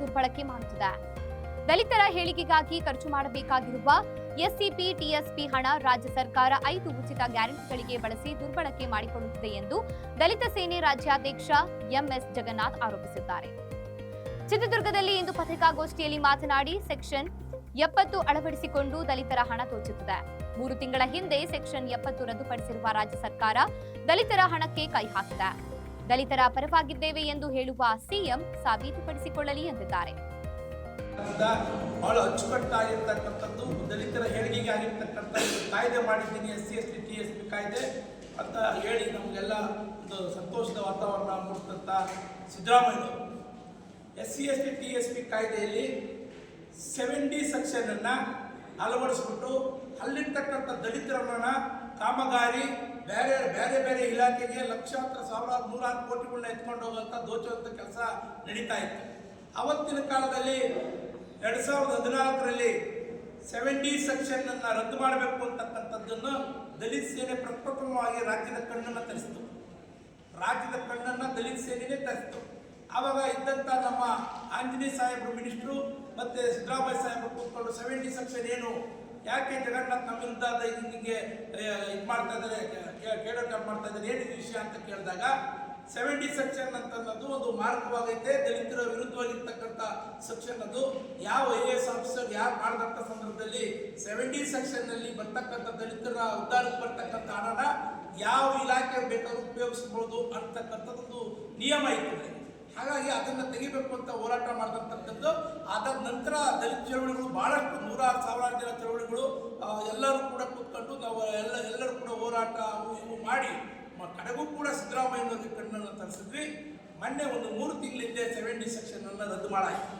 ದುರ್ಬಳಕೆ ಮಾಡುತ್ತಿದೆ. ದಲಿತರ ಹೇಳಿಕೆಗಾಗಿ ಖರ್ಚು ಮಾಡಬೇಕಾಗಿರುವ ಎಸ್ಸಿಪಿ ಟಿಎಸ್ಪಿ ಹಣ ರಾಜ್ಯ ಸರ್ಕಾರ ಐದು ಉಚಿತ ಗ್ಯಾರಂಟಿಗಳಿಗೆ ಬಳಸಿ ದುರ್ಬಳಕೆ ಮಾಡಿಕೊಳ್ಳುತ್ತಿದೆ ಎಂದು ದಲಿತ ಸೇನೆ ರಾಜ್ಯಾಧ್ಯಕ್ಷ ಎಂಎಸ್ ಜಗನ್ನಾಥ್ ಆರೋಪಿಸಿದ್ದಾರೆ. ಚಿತ್ರದುರ್ಗದಲ್ಲಿ ಇಂದು ಪತ್ರಿಕಾಗೋಷ್ಠಿಯಲ್ಲಿ ಮಾತನಾಡಿ ಸೆಕ್ಷನ್ ಎಪ್ಪತ್ತು ಅಳವಡಿಸಿಕೊಂಡು ದಲಿತರ ಹಣ ದೋಚುತ್ತಿದೆ ಮೂರು ತಿಂಗಳ ಹಿಂದೆ ಸೆಕ್ಷನ್ ಎಪ್ಪತ್ತು ರದ್ದುಪಡಿಸಿರುವ ರಾಜ್ಯ ಸರ್ಕಾರ ದಲಿತರ ಹಣಕ್ಕೆ ಕೈ ಹಾಕಿದೆ. ದಲಿತರ ಪರವಾಗಿದ್ದೇವೆ ಎಂದು ಹೇಳುವ ಸಿಎಂ ಸಾಬೀತುಪಡಿಸಿಕೊಳ್ಳಲಿ ಎಂದಿದ್ದಾರೆ. ಬಹಳ ಅಚ್ಚುಕಟ್ಟಾಗಿರ್ತಕ್ಕಂಥದ್ದು, ದಲಿತರ ಏಳಿಗೆಗೆ ಆಗಿರ್ತಕ್ಕಂಥ ಕಾಯ್ದೆ ಮಾಡಿದ್ದೀನಿ, S C, S T T S P ಕಾಯ್ದೆ ಅಂತ ಹೇಳಿ ನಮಗೆಲ್ಲ ಒಂದು ಸಂತೋಷದ ವಾತಾವರಣ ಮೂಡಿಸಿದಂಥ Siddaramaiah S C, S T T S P ಕಾಯ್ದೆಯಲ್ಲಿ ಸೆವೆಂಟಿ ಸೆಕ್ಷನನ್ನು ಅಳವಡಿಸ್ಬಿಟ್ಟು, ಅಲ್ಲಿರ್ತಕ್ಕಂಥ ದಲಿತರನ್ನ ಕಾಮಗಾರಿ ಬೇರೆ ಬೇರೆ ಬೇರೆ ಇಲಾಖೆಗೆ ಲಕ್ಷಾಂತರ, ಸಾವಿರಾರು, ನೂರಾರು ಕೋಟಿಗಳನ್ನ ಎತ್ಕೊಂಡು ಹೋಗುವಂಥ ದೋಚುವಂಥ ಕೆಲಸ ನಡೀತಾ ಇತ್ತು. ಅವತ್ತಿನ ಕಾಲದಲ್ಲಿ ಎರಡು ಸಾವಿರದ ಹದಿನಾಲ್ಕರಲ್ಲಿ ಸೆವೆಂಟಿ ಡಿ ಸೆಕ್ಷನ್ ಅನ್ನ ರದ್ದು ಮಾಡಬೇಕು ಅಂತಕ್ಕಂಥದ್ದನ್ನು ದಲಿತ ಸೇನೆ ಪ್ರಪ್ರಥಮವಾಗಿ ರಾಜ್ಯದ ಕಣ್ಣನ್ನು ತರಿಸಿತು. ರಾಜ್ಯದ ಕಣ್ಣನ್ನು ದಲಿತ ಸೇನೆಯೇ ತರಿಸಿತು. ಆವಾಗ ಇದ್ದಂಥ ನಮ್ಮ ಆಂಜನೇಯ ಸಾಹೇಬರು ಮಿನಿಸ್ಟ್ರು ಮತ್ತೆ ಸಿದ್ದರಾಮಯ್ಯ ಸಾಹೇಬರು ಕೂತ್ಕೊಂಡು ಸೆವೆಂಟಿ ಸೆಕ್ಷನ್ ಏನು ಯಾಕೆ ಜಗನ್ನಾಥ್ ನಮ್ಮ ವಿರುದ್ಧ ಅದ ಹಿಂಗೆ ಇದು ಮಾಡ್ತಾ ಇದ್ದಾರೆ ಕೇಳೋಟ ಮಾಡ್ತಾ ಇದ್ದಾರೆ ಏನಿದೆ ವಿಷಯ ಅಂತ ಕೇಳಿದಾಗ ಸೆವೆಂಟಿ ಸೆಕ್ಷನ್ ಅಂತ ಅನ್ನೋದು ಒಂದು ಮಾರ್ಗವಾಗೈತೆ ದಲಿತರ ವಿರುದ್ಧವಾಗಿರ್ತಕ್ಕಂಥ ಸೆಕ್ಷನ್ ಅದು. ಯಾವ ಐ ಎಸ್ ಆಫೀಸರ್ ಯಾರು ಮಾಡಿದಂಥ ಸಂದರ್ಭದಲ್ಲಿ ಸೆವೆಂಟಿ ಸೆಕ್ಷನ್ನಲ್ಲಿ ಬರ್ತಕ್ಕಂಥ ದಲಿತರ ಉದ್ದಾರಕ್ಕೆ ಬರ್ತಕ್ಕಂಥ ಹಣನ ಯಾವ ಇಲಾಖೆ ಬೇಕಾದ್ರೂ ಉಪಯೋಗಿಸಬಹುದು ಅಂತಕ್ಕಂಥದ್ದೊಂದು ನಿಯಮ ಇರ್ತದೆ. ಹಾಗಾಗಿ ಅದನ್ನು ತೆಗಿಬೇಕು ಅಂತ ಹೋರಾಟ ಮಾಡತಕ್ಕಂಥದ್ದು. ಅದಾದ ನಂತರ ದಲಿತ ಚಳವಳಿಗಳು ಬಹಳಷ್ಟು ನೂರಾರು ಸಾವಿರಾರು ಜನ ಚಳವಳಿಗಳು ಎಲ್ಲರೂ ಕೂಡ ಕೂತ್ಕೊಂಡು ನಾವು ಎಲ್ಲ, ಎಲ್ಲರೂ ಕೂಡ ಹೋರಾಟ ಇವು ಮಾಡಿ ಕಡೆಗೂ ಕೂಡ ಸಿದ್ದರಾಮಯ್ಯನವರಿಗೆ ಕಣ್ಣನ್ನು ತರಿಸಿದ್ವಿ. ಮೊನ್ನೆ ಒಂದು ಮೂರು ತಿಂಗಳಿಂದ ಸೆವೆಂಟಿ ಸೆಕ್ಷನ್ ಅನ್ನು ರದ್ದು ಮಾಡಾಯಿತು.